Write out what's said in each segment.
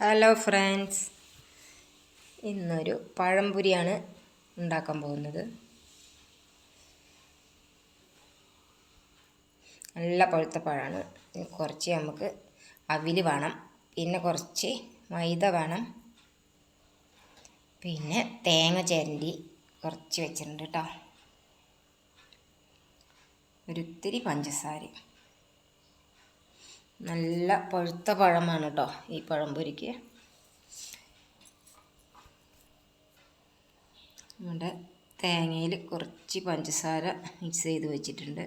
Hello friends ഇന്നൊരു പഴംപുരിയാണ് ഉണ്ടാക്കാൻ പോകുന്നത്. നല്ല പഴുത്ത പഴമാണ്. കുറച്ച് നമുക്ക് അവിൽ വേണം. പിന്നെ കുറച്ച് മൈദ വേണം. പിന്നെ തേങ്ങ ചിരണ്ടി കുറച്ച് വെച്ചിട്ടുണ്ട് കേട്ടോ. ഒരിത്തിരി പഞ്ചസാര നല്ല പഴുത്ത പഴമാണ് കേട്ടോ ഈ പഴംപൊരിക്ക്. നമ്മുടെ തേങ്ങയിൽ കുറച്ച് പഞ്ചസാര മിക്സ് ചെയ്ത് വെച്ചിട്ടുണ്ട്.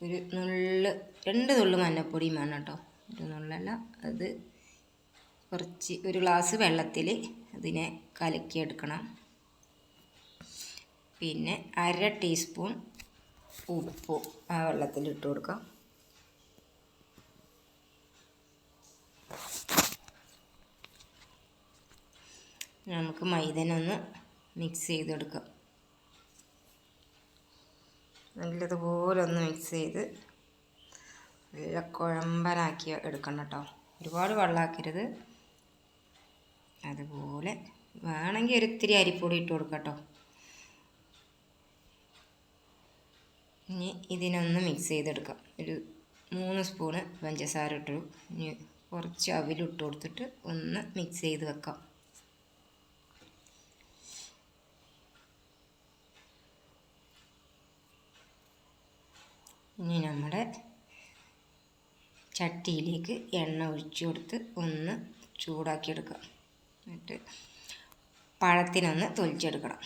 ഒരു നുള്ള് രണ്ട് നുള്ള് മഞ്ഞപ്പൊടിയും വേണം കേട്ടോ ഒരു നുള്ളല്ല അത് കുറച്ച് ഒരു ഗ്ലാസ് വെള്ളത്തിൽ അതിനെ കലക്കിയെടുക്കണം. പിന്നെ അര ടീസ്പൂൺ ഉപ്പ് ആ വെള്ളത്തിൽ ഇട്ട് കൊടുക്കാം. നമുക്ക് മൈദനൊന്ന് മിക്സ് ചെയ്തെടുക്കാം. നല്ലതുപോലെ ഒന്ന് മിക്സ് ചെയ്ത് നല്ല കുഴമ്പനാക്കി എടുക്കണം കേട്ടോ. ഒരുപാട് വെള്ളമാക്കരുത് അതുപോലെ വേണമെങ്കിൽ ഒരിത്തിരി അരിപ്പൊടി ഇട്ട് കൊടുക്കാം കേട്ടോ. ഇനി ഇതിനൊന്ന് മിക്സ് ചെയ്തെടുക്കാം. ഒരു മൂന്ന് സ്പൂണ് പഞ്ചസാര ഇട്ടു. ഇനി കുറച്ച് അവിലിട്ട് കൊടുത്തിട്ട് ഒന്ന് മിക്സ് ചെയ്ത് വെക്കാം. ഇനി നമ്മുടെ ചട്ടിയിലേക്ക് എണ്ണ ഒഴിച്ചു കൊടുത്ത് ഒന്ന് ചൂടാക്കിയെടുക്കാം. എന്നിട്ട് പഴത്തിനൊന്ന് തൊലിച്ചെടുക്കണം.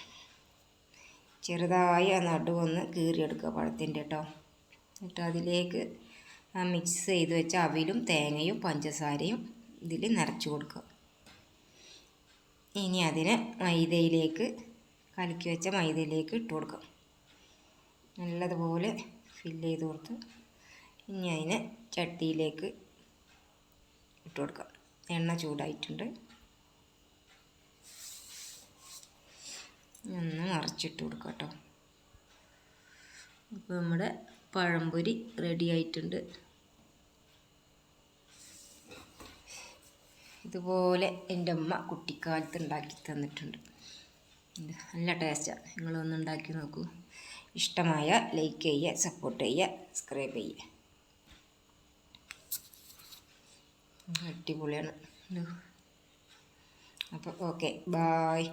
ചെറുതായി ആ നടുവൊന്ന് കീറിയെടുക്കുക പഴത്തിന്റെ കേട്ടോ എന്നിട്ട് അതിലേക്ക് മിക്സ് ചെയ്ത് വെച്ച അവിലും തേങ്ങയും പഞ്ചസാരയും ഇതിൽ നിറച്ച് കൊടുക്കുക. ഇനി അതിനെ മൈദയിലേക്ക് കലക്കി വെച്ച മൈദയിലേക്ക് ഇട്ട് കൊടുക്കുക. നല്ലതുപോലെ ഫില്ല് ചെയ്ത് കൊടുത്ത് ഇനി അതിനെ ചട്ടിയിലേക്ക് ഇട്ട് കൊടുക്കാം എണ്ണ ചൂടായിട്ടുണ്ട്. ഒന്ന് മറിച്ചിട്ട് കൊടുക്കാം കേട്ടോ. അപ്പോൾ നമ്മുടെ പഴംപൊരി റെഡി ആയിട്ടുണ്ട്. ഇതുപോലെ എന്റെ അമ്മ കുട്ടിക്കാലത്ത് ഉണ്ടാക്കി തന്നിട്ടുണ്ട്. നല്ല ടേസ്റ്റാണ് നിങ്ങളൊന്ന് ഉണ്ടാക്കി നോക്കൂ. ഇഷ്ടമായ ലൈക്ക് ചെയ്യുക സപ്പോർട്ട് ചെയ്യുക സബ്സ്ക്രൈബ് ചെയ്യുക. അടിപൊളിയാണ്. അപ്പോൾ ഓക്കെ ബായ്